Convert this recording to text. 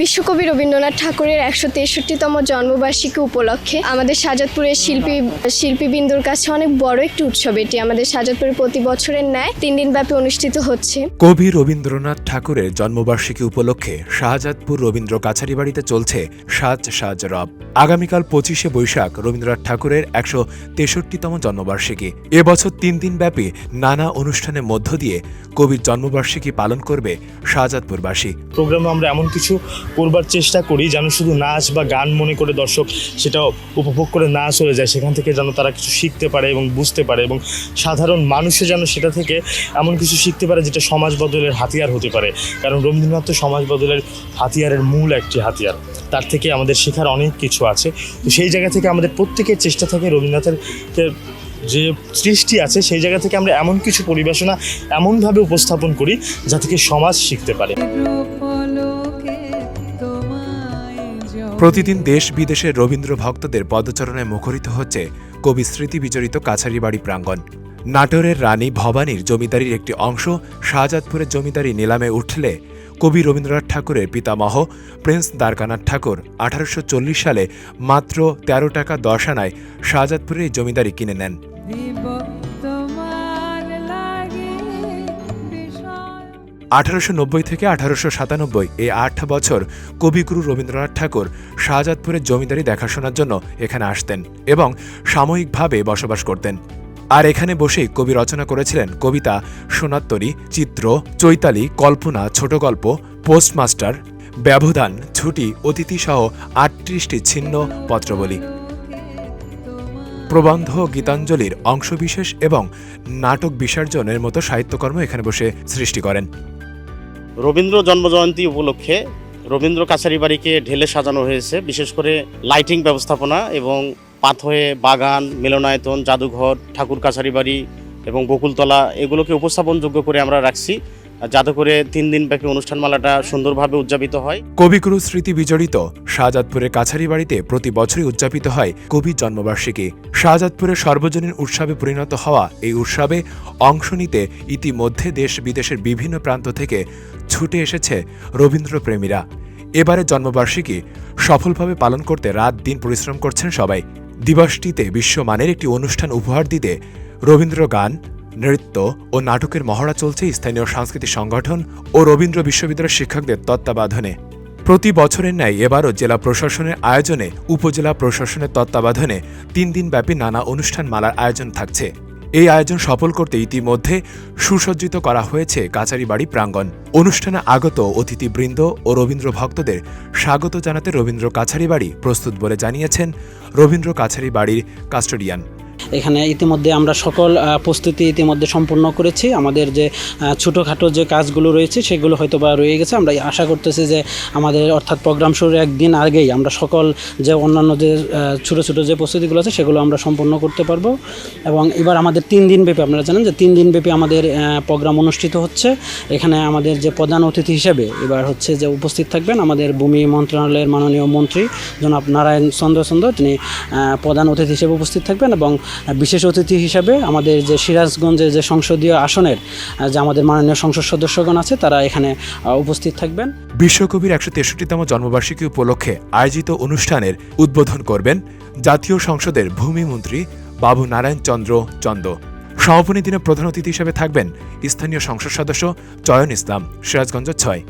বিশ্বকবি রবীন্দ্রনাথ ঠাকুরের একশো তেষট্টিতম জন্মবার্ষিকী উপলক্ষে আমাদের সাজাদপুরের শিল্পী শিল্পীবৃন্দুর কাছে অনেক বড় একটি উৎসব। এটি আমাদের সাজাদপুরে প্রতি বছরের ন্যায় তিন দিন ব্যাপী অনুষ্ঠিত হচ্ছে। কবি রবীন্দ্রনাথ ঠাকুরের জন্মবার্ষিকী উপলক্ষে শাহজাদপুর রবীন্দ্র কাছারি বাড়িতে চলছে সাজ সাজ রব। আগামীকাল পঁচিশে বৈশাখ রবীন্দ্রনাথ ঠাকুরের একশো তেষট্টিতম জন্মবার্ষিকী। এবছর তিন দিন ব্যাপী নানা অনুষ্ঠানের মধ্য দিয়ে কবির জন্মবার্ষিকী পালন করবে শাহজাদপুরবাসী প্রোগ্রামে আমরা এমন কিছু করবার চেষ্টা করি, যেন শুধু নাচ বা গান মনে করে দর্শক সেটা উপভোগ করে না চলে যায়। সেখান থেকে যেন তারা কিছু শিখতে পারে এবং বুঝতে পারে এবং সাধারণ মানুষে যেন সেটা থেকে এমন কিছু শিখতে পারে যেটা সমাজ বদলের হাতিয়ার হতে পারে। কারণ রবীন্দ্রনাথ তো সমাজ বদলের হাতিয়ারের মূল একটি হাতিয়ার। তার থেকে আমাদের শেখার অনেক কিছু আছে। তো সেই জায়গা থেকে আমাদের প্রত্যেকের চেষ্টা থাকে রবীন্দ্রনাথের যে সৃষ্টি আছে, সেই জায়গা থেকে আমরা এমন কিছু পরিবেশনা এমনভাবে উপস্থাপন করি যা থেকে সমাজ শিখতে পারে। প্রতিদিন দেশ বিদেশের রবীন্দ্র ভক্তদের পদচরণে মুখরিত হচ্ছে কবি স্মৃতি বিজড়িত কাছারি বাড়ি প্রাঙ্গণ। নাটোরের রানী ভবানীর জমিদারির একটি অংশ শাহজাদপুরের জমিদারি নিলামে উঠলে কবি রবীন্দ্রনাথ ঠাকুরের পিতামহ প্রিন্স দ্বারকানাথ ঠাকুর আঠারোশো চল্লিশ সালে মাত্র তেরো টাকা দশ আনায় শাহজাদপুরের জমিদারি কিনে নেন। আঠারোশো নব্বই থেকে আঠারোশো সাতানব্বই এই আট বছর কবিগুরু রবীন্দ্রনাথ ঠাকুর শাহজাদপুরের জমিদারি দেখাশোনার জন্য এখানে আসতেন এবং সাময়িকভাবে বসবাস করতেন। আর এখানে বসেই কবি রচনা করেছিলেন কবিতা, সোনাত্তরী, চিত্র, চৈতালি, কল্পনা ছোট গল্প পোস্টমাস্টার, ব্যবধান, ছুটি অতিথি সহ আটত্রিশটি ছিন্ন পত্রবলী। প্রবন্ধ, গীতাঞ্জলির অংশবিশেষ এবং নাটক বিসর্জনের মতো সাহিত্যকর্ম এখানে বসে সৃষ্টি করেন। রবীন্দ্র জন্মজয়ন্তী উপলক্ষে রবীন্দ্র কাছারি বাড়িকে ঢেলে সাজানো হয়েছে, বিশেষ করে লাইটিং ব্যবস্থাপনা এবং পাথয়ে বাগান, মিলনায়তন, জাদুঘর, ঠাকুর কাছারি বাড়ি এবং বকুলতলা এগুলোকে উপস্থাপনযোগ্য করে আমরা রাখছি। যাতে করে তিন দিন ব্যাপী অনুষ্ঠানমালাটা সুন্দরভাবে উদযাপিত হয়। কবিগুরু স্মৃতি বিজড়িত শাহজাদপুরের কাছারি বাড়িতে প্রতি বছরই উদযাপিত হয় কবির জন্মবার্ষিকী। শাহজাদপুরের সর্বজনীন উৎসবে পরিণত হওয়া এই উৎসবে অংশ নিতে ইতিমধ্যে দেশ বিদেশের বিভিন্ন প্রান্ত থেকে ছুটে এসেছে রবীন্দ্রপ্রেমীরা। এবারে জন্মবার্ষিকী সফলভাবে পালন করতে রাত দিন পরিশ্রম করছেন সবাই। দিবসটিতে বিশ্বমানের একটি অনুষ্ঠান উপহার দিতে রবীন্দ্র গান নৃত্য ও নাটকের মহড়া চলছে স্থানীয় সাংস্কৃতিক সংগঠন ও রবীন্দ্র বিশ্ববিদ্যালয়ের শিক্ষকদের তত্ত্বাবধানে। প্রতি বছরের ন্যায় এবারও জেলা প্রশাসনের আয়োজনে উপজেলা প্রশাসনের তত্ত্বাবধানে তিন দিনব্যাপী নানা অনুষ্ঠান মালার আয়োজন থাকছে। এই আয়োজন সফল করতে ইতিমধ্যে সুসজ্জিত করা হয়েছে কাচারি বাড়ি প্রাঙ্গণ। অনুষ্ঠানে আগত অতিথিবৃন্দ ও রবীন্দ্র ভক্তদের স্বাগত জানাতে রবীন্দ্র কাছারি বাড়ি প্রস্তুত বলে জানিয়েছেন রবীন্দ্র কাছারি বাড়ির কাস্টোডিয়ান। এখানে ইতিমধ্যে আমরা সকল প্রস্তুতি ইতিমধ্যে সম্পূর্ণ করেছি। আমাদের যে ছোটোখাটো যে কাজগুলো রয়েছে, সেগুলো হয়তো বা রয়ে গেছে। আমরা আশা করতেছি যে আমাদের অর্থাৎ প্রোগ্রাম শুরুর একদিন আগেই আমরা সকল যে অন্যান্য যে ছোটো ছোটো যে প্রস্তুতিগুলো আছে, সেগুলো আমরা সম্পূর্ণ করতে পারব। এবং এবার আমাদের তিন দিন ব্যাপী, আপনারা জানেন যে তিন দিন ব্যাপী আমাদের প্রোগ্রাম অনুষ্ঠিত হচ্ছে। এখানে আমাদের যে প্রধান অতিথি হিসেবে এবার হচ্ছে যে উপস্থিত থাকবেন আমাদের ভূমি মন্ত্রণালয়ের মাননীয় মন্ত্রী জনাব নারায়ণ চন্দ্র চন্দ্র তিনি প্রধান অতিথি হিসেবে উপস্থিত থাকবেন এবং বিশেষ অতিথি হিসাবে আমাদের যে সিরাজগঞ্জের যে সংসদীয় আসনের যে আমাদের মাননীয় সংসদ সদস্যগণ আছে, তারা এখানে উপস্থিত থাকবেন। বিশ্বকবির একশো তেষট্টিতম জন্মবার্ষিকী উপলক্ষে আয়োজিত অনুষ্ঠানের উদ্বোধন করবেন জাতীয় সংসদের ভূমিমন্ত্রী বাবু নারায়ণ চন্দ্র চন্দ। সমাপনী দিনে প্রধান অতিথি হিসেবে থাকবেন স্থানীয় সংসদ সদস্য চয়ন ইসলাম, সিরাজগঞ্জ ছয়।